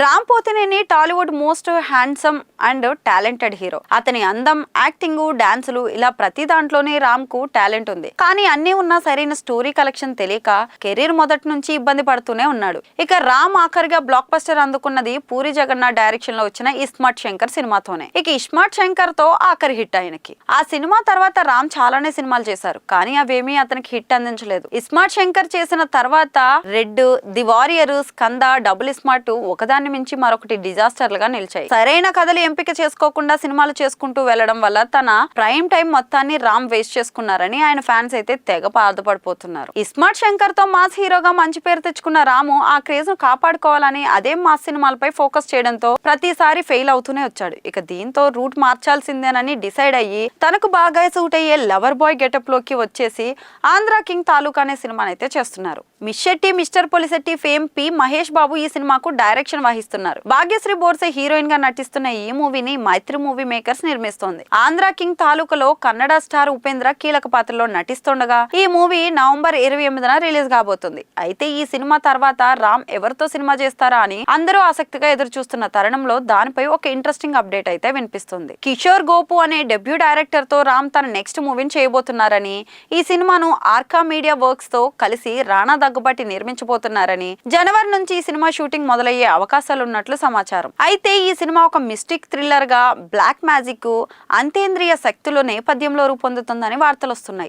Ram Pothineni Tollywood most handsome and talented hero. అతని అందం acting డాన్సులు ఇలా ప్రతి దాంట్లోనే రామ్కు టాలెంట్ ఉంది. కానీ అన్ని ఉన్నా సరైన స్టోరీ కలెక్షన్ తెలియక కెరీర్ మొదటి నుంచి ఇబ్బంది పడుతూనే ఉన్నాడు. ఇక రామ్ ఆఖరిగా బ్లాక్ బస్టర్ అందుకున్నది పూరి జగన్నాథ్ డైరెక్షన్లో వచ్చిన ఇస్మార్ట్ శంకర్ సినిమాతోనే. ఇక ఇస్మార్ట్ శంకర్తో ఆఖరి హిట్ ఆయనకి. ఆ సినిమా తర్వాత రామ్ చాలానే సినిమాలు చేశారు. కానీ అవేమీ అతనికి హిట్ అందించలేదు. ఇస్మార్ట్ శంకర్ చేసిన తర్వాత red the warrior Skanda double iSmart ఒకదాని ఒకదాన్ని మించి మరొకటి డిజాస్టర్లుగా నిలిచాయి. సరైన కథలు ఎంపిక చేసుకోకుండా సినిమాలు చేసుకుంటూ వెళ్ళడం వల్ల తన ప్రైమ్ టైం మొత్తాన్ని రామ్ వేస్ట్ చేసుకున్నారని ఆయన ఫ్యాన్స్ అయితే తెగ బాధపడిపోతున్నారు. ఇస్మార్ట్ శంకర్తో మాస్ హీరోగా మంచి పేరు తెచ్చుకున్న రాము ఆ క్రేజ్ను కాపాడుకోవాలని అదే మాస్ సినిమాలపై ఫోకస్ చేయడంతో ప్రతిసారి ఫెయిల్ అవుతూనే వచ్చాడు. ఇక దీంతో రూట్ మార్చాల్సిందేనని డిసైడ్ అయ్యి తనకు బాగా సూట్ అయ్యే లవర్ బాయ్ గెటప్లోకి వచ్చేసి ఆంధ్ర కింగ్ తాలూకా అనే సినిమానైతే చేస్తున్నారు. Miss Mister Polishetty fame P Mahesh Babu ఈ సినిమాకు డైరెక్షన్ నిర్వహిస్తున్నారు. భాగ్యశ్రీ బోర్సే హీరోయిన్గా నటిస్తున్న ఈ మూవీని మైత్రి మూవీ మేకర్స్ నిర్మిస్తోంది. ఆంధ్ర కింగ్ తాలూకులో కన్నడ స్టార్ ఉపేంద్ర కీలక పాత్రలో నటిస్తుండగా ఈ మూవీ నవంబర్ ఇరవై ఎనిమిదిన రిలీజ్ కాబోతుంది. అయితే ఈ సినిమా తర్వాత రామ్ ఎవరితో సినిమా చేస్తారా అని అందరూ ఆసక్తిగా ఎదురు చూస్తున్న తరుణంలో దానిపై ఒక ఇంట్రెస్టింగ్ అప్డేట్ అయితే వినిపిస్తుంది. కిషోర్ గోపు అనే డెబ్యూ డైరెక్టర్తో రామ్ తన నెక్స్ట్ మూవీని చేయబోతున్నారని ఈ సినిమాను ఆర్కా మీడియా వర్క్స్తో కలిసి రాణా దగ్గుబాటి నిర్మించబోతున్నారని జనవరి నుంచి ఈ సినిమా షూటింగ్ మొదలయ్యే అవకాశం అవకాశాలు ఉన్నట్లు సమాచారం. అయితే ఈ సినిమా ఒక మిస్టిక్ థ్రిల్లర్గా బ్లాక్ మ్యాజిక్ అంతేంద్రియ శక్తుల నేపథ్యంలో రూపొందుతుందని వార్తలు వస్తున్నాయి